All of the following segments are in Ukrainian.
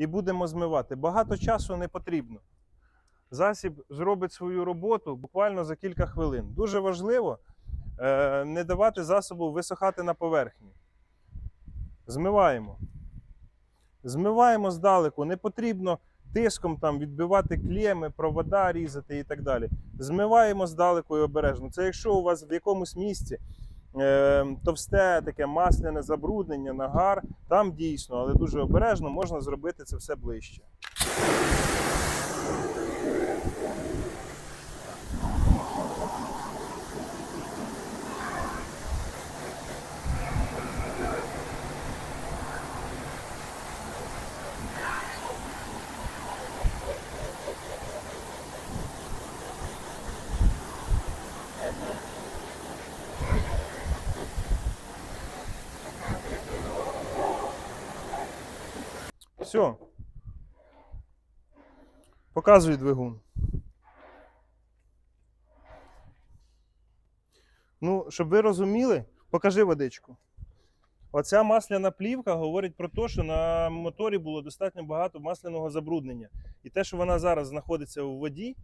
і будемо змивати. Багато часу не потрібно. Засіб зробить свою роботу буквально за кілька хвилин. Дуже важливо е, не давати засобу висохати на поверхні. Змиваємо. Змиваємо здалеку. Не потрібно тиском там відбивати клеми, провода різати і так далі. Змиваємо здалеку і обережно. Це якщо у вас в якомусь місці товсте таке масляне забруднення, нагар, там дійсно, але дуже обережно можна зробити це все ближче. Все. Показуй двигун. Ну, щоб ви розуміли, покажи водичку. Оця масляна плівка говорить про те, що на моторі було достатньо багато масляного забруднення. І те, що вона зараз знаходиться у воді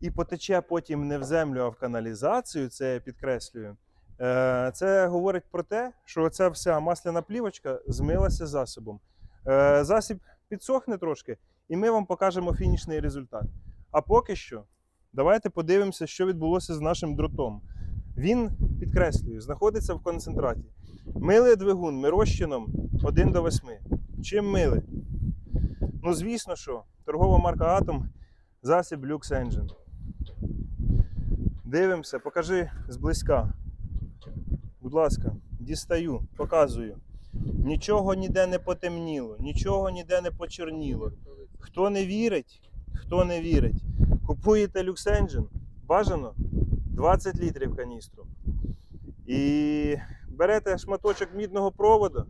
і потече потім не в землю, а в каналізацію, це я підкреслюю. е, Це говорить про те, що оця вся масляна плівочка змилася засобом. Е, Засіб підсохне трошки, і ми вам покажемо фінішний результат. А поки що, давайте подивимося, що відбулося з нашим дротом. Він, підкреслюю, знаходиться в концентраті. Мили двигун ми розчином 1 до 8. Чим мили? Ну, звісно, що торгова марка Атом засіб Lux Engine. Дивимося, покажи зблизька. Будь ласка, дістаю, показую. Нічого ніде не потемніло, нічого ніде не почерніло. Хто не вірить, хто не вірить, купуєте Engine, бажано 20 літрів каністру. І берете шматочок мідного проводу,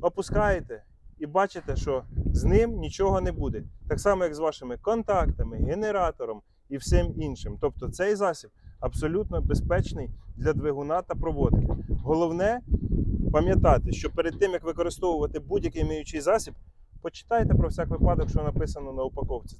опускаєте і бачите, що з ним нічого не буде. Так само, як з вашими контактами, генератором і всім іншим. Тобто цей засіб абсолютно безпечний для двигуна та проводки. Головне пам'ятати, що перед тим, як використовувати будь-який миючий засіб, почитайте про всяк випадок, що написано на упаковці.